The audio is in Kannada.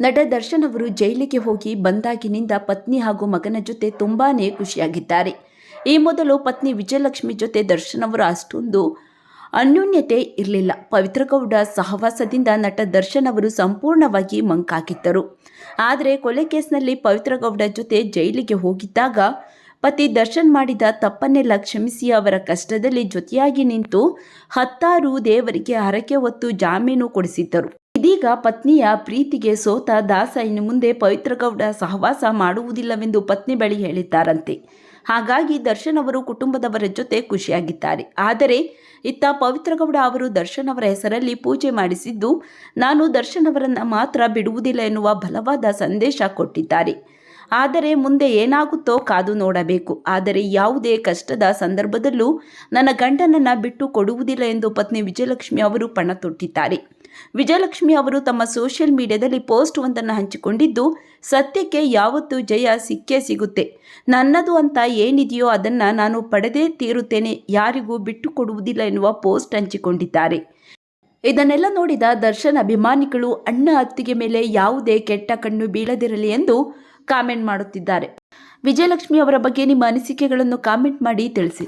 ನಟ ದರ್ಶನ್ ಅವರು ಜೈಲಿಗೆ ಹೋಗಿ ಬಂದಾಗಿನಿಂದ ಪತ್ನಿ ಹಾಗೂ ಮಗನ ಜೊತೆ ತುಂಬಾನೇ ಖುಷಿಯಾಗಿದ್ದಾರೆ. ಈ ಮೊದಲು ಪತ್ನಿ ವಿಜಯಲಕ್ಷ್ಮಿ ಜೊತೆ ದರ್ಶನ್ ಅವರು ಅಷ್ಟೊಂದು ಅನ್ಯೋನ್ಯತೆ ಇರಲಿಲ್ಲ. ಪವಿತ್ರಗೌಡ ಸಹವಾಸದಿಂದ ನಟ ದರ್ಶನ್ ಅವರು ಸಂಪೂರ್ಣವಾಗಿ ಮಂಕಾಗಿದ್ದರು. ಆದರೆ ಕೊಲೆ ಕೇಸ್ನಲ್ಲಿ ಪವಿತ್ರಗೌಡ ಜೊತೆ ಜೈಲಿಗೆ ಹೋಗಿದ್ದಾಗ ಪತಿ ದರ್ಶನ್ ಮಾಡಿದ ತಪ್ಪನ್ನೆಲ್ಲ ಕ್ಷಮಿಸಿ ಅವರ ಕಷ್ಟದಲ್ಲಿ ಜೊತೆಯಾಗಿ ನಿಂತು ಹತ್ತಾರು ದೇವರಿಗೆ ಹರಕೆ ಹೊತ್ತು ಜಾಮೀನು ಕೊಡಿಸಿದ್ದರು. ಇದೀಗ ಪತ್ನಿಯ ಪ್ರೀತಿಗೆ ಸೋತ ದಾಸ ಇನ್ನು ಮುಂದೆ ಪವಿತ್ರಗೌಡ ಸಹವಾಸ ಮಾಡುವುದಿಲ್ಲವೆಂದು ಪತ್ನಿ ಬಳಿ ಹೇಳಿದ್ದಾರಂತೆ. ಹಾಗಾಗಿ ದರ್ಶನ್ ಅವರು ಕುಟುಂಬದವರ ಜೊತೆ ಖುಷಿಯಾಗಿದ್ದಾರೆ. ಆದರೆ ಇತ್ತ ಪವಿತ್ರಗೌಡ ಅವರು ದರ್ಶನ್ ಅವರ ಹೆಸರಲ್ಲಿ ಪೂಜೆ ಮಾಡಿಸಿದ್ದು, ನಾನು ದರ್ಶನ್ ಅವರನ್ನು ಮಾತ್ರ ಬಿಡುವುದಿಲ್ಲ ಎನ್ನುವ ಬಲವಾದ ಸಂದೇಶ ಕೊಟ್ಟಿದ್ದಾರೆ. ಆದರೆ ಮುಂದೆ ಏನಾಗುತ್ತೋ ಕಾದು ನೋಡಬೇಕು. ಆದರೆ ಯಾವುದೇ ಕಷ್ಟದ ಸಂದರ್ಭದಲ್ಲೂ ನನ್ನ ಗಂಡನನ್ನು ಬಿಟ್ಟು ಕೊಡುವುದಿಲ್ಲ ಎಂದು ಪತ್ನಿ ವಿಜಯಲಕ್ಷ್ಮಿ ಅವರು ಪಣ ತೊಟ್ಟಿದ್ದಾರೆ. ವಿಜಯಲಕ್ಷ್ಮಿ ಅವರು ತಮ್ಮ ಸೋಷಿಯಲ್ ಮೀಡಿಯಾದಲ್ಲಿ ಪೋಸ್ಟ್ ಒಂದನ್ನು ಹಂಚಿಕೊಂಡಿದ್ದು, ಸತ್ಯಕ್ಕೆ ಯಾವತ್ತೂ ಜಯ ಸಿಕ್ಕೇ ಸಿಗುತ್ತೆ. ನನ್ನದು ಅಂತ ಏನಿದೆಯೋ ಅದನ್ನು ನಾನು ಪಡೆದೇ ತೀರುತ್ತೇನೆ, ಯಾರಿಗೂ ಬಿಟ್ಟು ಕೊಡುವುದಿಲ್ಲ ಎನ್ನುವ ಪೋಸ್ಟ್ ಹಂಚಿಕೊಂಡಿದ್ದಾರೆ. ಇದನ್ನೆಲ್ಲ ನೋಡಿದ ದರ್ಶನ್ ಅಭಿಮಾನಿಗಳು, ಅಣ್ಣ ಅತ್ತಿಗೆ ಮೇಲೆ ಯಾವುದೇ ಕೆಟ್ಟ ಕಣ್ಣು ಬೀಳದಿರಲಿ ಎಂದು ಕಾಮೆಂಟ್ ಮಾಡುತ್ತಿದ್ದಾರೆ. ವಿಜಯಲಕ್ಷ್ಮಿ ಅವರ ಬಗ್ಗೆ ನಿಮ್ಮ ಅನಿಸಿಕೆಗಳನ್ನು ಕಾಮೆಂಟ್ ಮಾಡಿ ತಿಳಿಸಿ.